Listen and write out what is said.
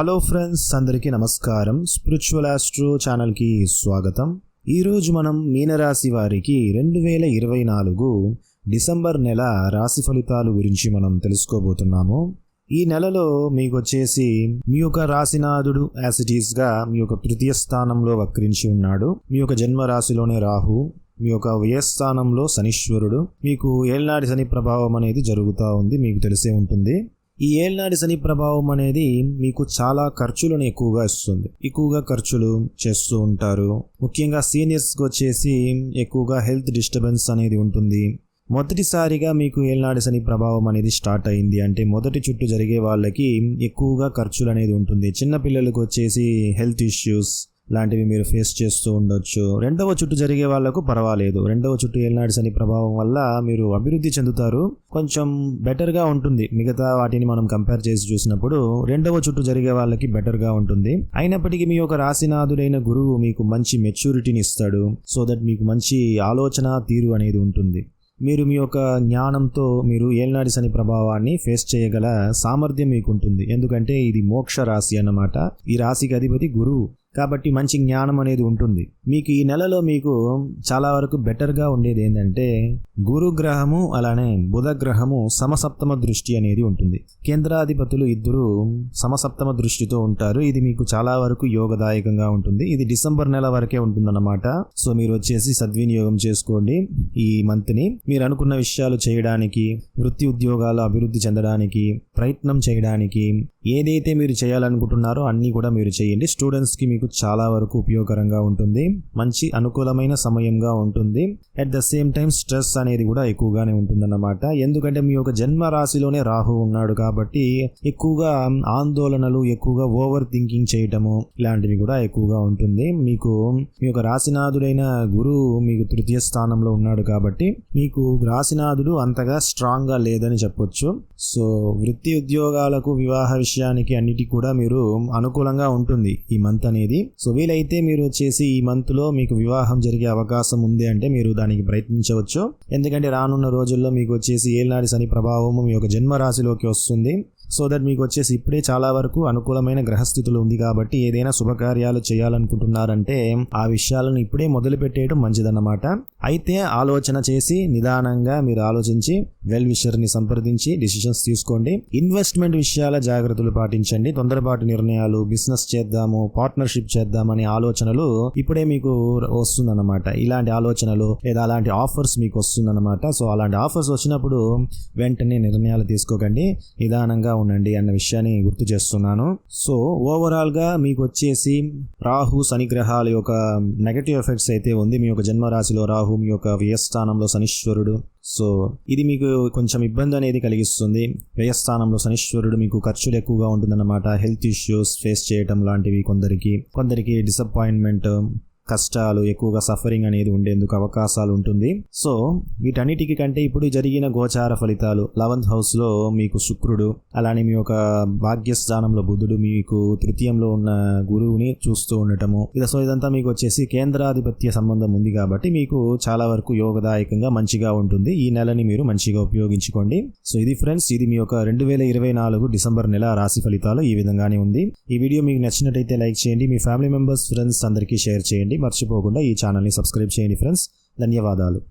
Hello friends అందరికీ నమస్కారం. Spiritual astro ఛానల్కి స్వాగతం. ఈరోజు మనం మీనరాశి వారికి రెండు వేల ఇరవై నాలుగు డిసెంబర్ నెల రాశి ఫలితాలు గురించి మనం తెలుసుకోబోతున్నాము. ఈ నెలలో మీకు వచ్చేసి మీ యొక్క రాశినాథుడు యాసిటీస్గా మీ యొక్క తృతీయ స్థానంలో వక్రించి ఉన్నాడు. మీ యొక్క జన్మ రాశిలోనే రాహు మీ యొక్క వ్యయస్థానంలో శనీశ్వరుడు మీకు ఏళ్నాటి శని ప్రభావం అనేది జరుగుతూ ఉంది మీకు తెలిసే ఉంటుంది. ఈ ఏళ్నాటి శని ప్రభావం అనేది మీకు చాలా ఖర్చులను ఎక్కువగా ఇస్తుంది. ఎక్కువగా ఖర్చులు చేస్తూ ఉంటారు. ముఖ్యంగా సీనియర్స్కి వచ్చేసి ఎక్కువగా హెల్త్ డిస్టర్బెన్స్ అనేది ఉంటుంది. మొదటిసారిగా మీకు ఏళ్నాటి శని ప్రభావం అనేది స్టార్ట్ అయింది అంటే మొదటి చుట్టూ జరిగే వాళ్ళకి ఎక్కువగా ఖర్చులు అనేది ఉంటుంది. చిన్నపిల్లలకు వచ్చేసి హెల్త్ ఇష్యూస్ లాంటివి మీరు ఫేస్ చేస్తూ ఉండొచ్చు. రెండవ చుట్టూ జరిగే వాళ్ళకు పర్వాలేదు. రెండవ చుట్టూ ఏలినాడు శని ప్రభావం వల్ల మీరు అభివృద్ధి చెందుతారు. కొంచెం బెటర్గా ఉంటుంది. మిగతా వాటిని మనం కంపేర్ చేసి చూసినప్పుడు రెండవ చుట్టూ జరిగే వాళ్ళకి బెటర్గా ఉంటుంది. అయినప్పటికీ మీ యొక్క రాశినాథుడైన గురువు మీకు మంచి మెచ్యూరిటీని ఇస్తాడు. సో దట్ మీకు మంచి ఆలోచన తీరు అనేది ఉంటుంది. మీరు మీ యొక్క జ్ఞానంతో మీరు ఏలినాడి శని ప్రభావాన్ని ఫేస్ చేయగల సామర్థ్యం మీకు ఉంటుంది ఎందుకంటే ఇది మోక్ష రాశి అన్నమాట. ఈ రాశికి అధిపతి గురువు. కాబట్టి మంచి జ్ఞానం అనేది ఉంటుంది. మీకు ఈ నెలలో మీకు చాలా వరకు బెటర్గా ఉండేది ఏంటంటే గురు గ్రహము అలానే బుధ గ్రహము సమసప్తమ దృష్టి అనేది ఉంటుంది. కేంద్రాధిపతులు ఇద్దరు సమసప్తమ దృష్టితో ఉంటారు. ఇది మీకు చాలా వరకు యోగదాయకంగా ఉంటుంది. ఇది డిసెంబర్ నెల వరకే ఉంటుందన్నమాట. సో మీరు వచ్చేసి సద్వినియోగం చేసుకోండి ఈ మంత్ని. మీరు అనుకున్న విషయాలు చేయడానికి వృత్తి ఉద్యోగాలు అభివృద్ధి చెందడానికి ప్రయత్నం చేయడానికి ఏదైతే మీరు చేయాలనుకుంటున్నారో అన్నీ కూడా మీరు చేయండి. స్టూడెంట్స్కి మీకు చాలా వరకు ఉపయోగకరంగా ఉంటుంది. మంచి అనుకూలమైన సమయంగా ఉంటుంది. At the same time stress అనేది కూడా ఎక్కువగానే ఉంటుందన్నమాట. ఎందుకంటే మీ యొక్క జన్మ రాశిలోనే రాహు ఉన్నాడు కాబట్టి ఎక్కువగా ఆందోళనలు ఎక్కువగా ఓవర్ థింకింగ్ చేయటము ఇలాంటివి కూడా ఎక్కువగా ఉంటుంది. మీకు మీ యొక్క రాశినాథుడైన గురువు మీకు తృతీయ స్థానంలో ఉన్నాడు కాబట్టి మీకు రాశినాథుడు అంతగా స్ట్రాంగ్గా లేదని చెప్పొచ్చు. సో వృత్తి ఉద్యోగాలకు వివాహ విషయానికి అన్నిటికీ కూడా మీరు అనుకూలంగా ఉంటుంది ఈ మంత్ అనేది. సో వీలైతే మీరు వచ్చేసి ఈ మంత్లో మీకు వివాహం జరిగే అవకాశం ఉంది అంటే మీరు దానికి ప్రయత్నించవచ్చు. ఎందుకంటే రానున్న రోజుల్లో మీకు వచ్చేసి ఏలినాడి శని ప్రభావం మీ యొక్క జన్మరాశిలోకి వస్తుంది. సో దట్ మీకు వచ్చేసి ఇప్పుడే చాలా వరకు అనుకూలమైన గ్రహస్థితులు ఉంది కాబట్టి ఏదైనా శుభకార్యాలు చేయాలనుకుంటున్నారంటే ఆ విషయాలను ఇప్పుడే మొదలు పెట్టేయడం మంచిదన్నమాట. అయితే ఆలోచన చేసి నిదానంగా మీరు ఆలోచించి వెల్ విషర్ని సంప్రదించి డిసిషన్స్ తీసుకోండి. ఇన్వెస్ట్మెంట్ విషయాల జాగ్రత్తలు పాటించండి. తొందరపాటు నిర్ణయాలు బిజినెస్ చేద్దాము పార్ట్నర్షిప్ చేద్దామనే ఆలోచనలు ఇప్పుడే మీకు వస్తుందన్నమాట. ఇలాంటి ఆలోచనలు లేదా అలాంటి ఆఫర్స్ మీకు వస్తుందన్నమాట. సో అలాంటి ఆఫర్స్ వచ్చినప్పుడు వెంటనే నిర్ణయాలు తీసుకోకండి. నిదానంగా ఉండండి అన్న విషయాన్ని గుర్తు చేస్తున్నాను. సో ఓవరాల్గా మీకు వచ్చేసి రాహు శనిగ్రహాల యొక్క నెగటివ్ ఎఫెక్ట్స్ అయితే ఉంది. మీ యొక్క జన్మరాశిలో రాహు మీ యొక్క వ్యయస్థానంలో శనీశ్వరుడు. సో ఇది మీకు కొంచెం ఇబ్బంది అనేది కలిగిస్తుంది. వ్యయస్థానంలో శనీశ్వరుడు మీకు ఖర్చులు ఎక్కువగా ఉంటుందన్నమాట. హెల్త్ ఇష్యూస్ ఫేస్ చేయటం లాంటివి కొందరికి. కొందరికి డిసప్పాయింట్మెంట్ కష్టాలు ఎక్కువగా సఫరింగ్ అనేది ఉండేందుకు అవకాశాలు ఉంటుంది. సో వీటన్నిటికీ కంటే ఇప్పుడు జరిగిన గోచార ఫలితాలు లెవెంత్ హౌస్లో మీకు శుక్రుడు అలానే మీ యొక్క భాగ్యస్థానంలో బుధుడు మీకు తృతీయంలో ఉన్న గురువుని చూస్తూ ఉండటము. ఇది సో ఇదంతా మీకు వచ్చేసి కేంద్రాధిపత్య సంబంధం ఉంది కాబట్టి మీకు చాలా వరకు యోగదాయకంగా మంచిగా ఉంటుంది. ఈ నెలని మీరు మంచిగా ఉపయోగించుకోండి. సో ఇది ఫ్రెండ్స్ ఇది మీ యొక్క రెండు వేల ఇరవై నాలుగు డిసెంబర్ నెల రాశి ఫలితాలు ఈ విధంగానే ఉంది. ఈ వీడియో మీకు నచ్చినట్టయితే లైక్ చేయండి. మీ ఫ్యామిలీ మెంబర్స్ ఫ్రెండ్స్ అందరికీ షేర్ చేయండి. మర్చిపోకుండా ఈ ఛానల్ని సబ్స్క్రైబ్ చేయండి ఫ్రెండ్స్. ధన్యవాదాలు.